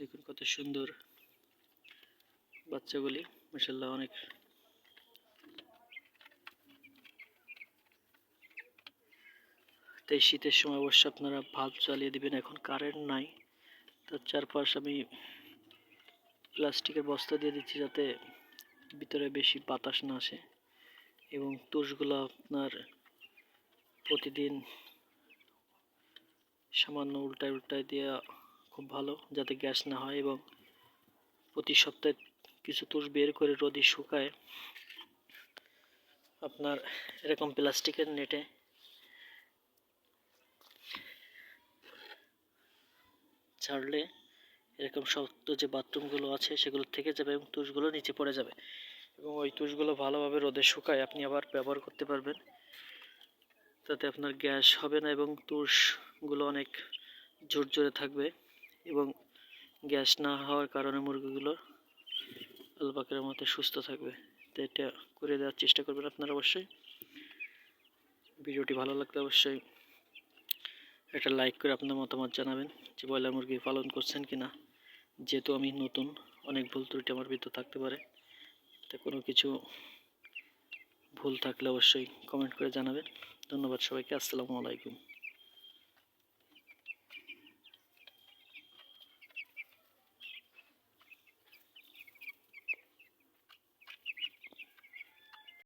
দেখুন কত সুন্দর বাচ্চাগুলি মাসাল্লাহ অনেক। তাই শীতের সময় অবশ্য আপনারা ভাল্ব চালিয়ে দিবেন, এখন কারেন্ট নাই। তার চারপাশ আমি প্লাস্টিকের বস্তা দিয়ে দিচ্ছি যাতে ভিতরে বেশি বাতাস না আসে এবং তুষগুলো আপনার প্রতিদিন সামান্য উল্টায় উল্টায় দেওয়া খুব ভালো, যাতে গ্যাস না হয় এবং প্রতি সপ্তাহে কিছু তুষ বের করে রোদে শুকায়। আপনার এরকম প্লাস্টিকের নেটে ছাড়লে এরকম শক্ত যে বাথরুমগুলো আছে, সেগুলো থেকে যাবে এবং তুষগুলো নিচে পড়ে যাবে। এবং ওই তুষগুলো ভালোভাবে রোদে শুকায়, আপনি আবার ব্যবহার করতে পারবেন। তাতে আপনার গ্যাস হবে না এবং তুষগুলো অনেক জোর জোরে থাকবে। এবং গ্যাস না হওয়ার কারণে মুরগিগুলো আলবাকের মতো সুস্থ থাকবে। তো এটা করে দেওয়ার চেষ্টা করবেন আপনারা অবশ্যই। ভিডিওটি ভালো লাগলে অবশ্যই একটা লাইক করে আপনার মতামত জানাবেন যে ব্রয়লার মুরগি পালন করছেন কি না যেহেতু আমি নতুন, অনেক ভুল ত্রুটি আমার ভিতর থাকতে পারে। তো কোনো কিছু ভুল থাকলে অবশ্যই কমেন্ট করে জানাবেন। ধন্যবাদ সবাইকে, আসসালামু আলাইকুম।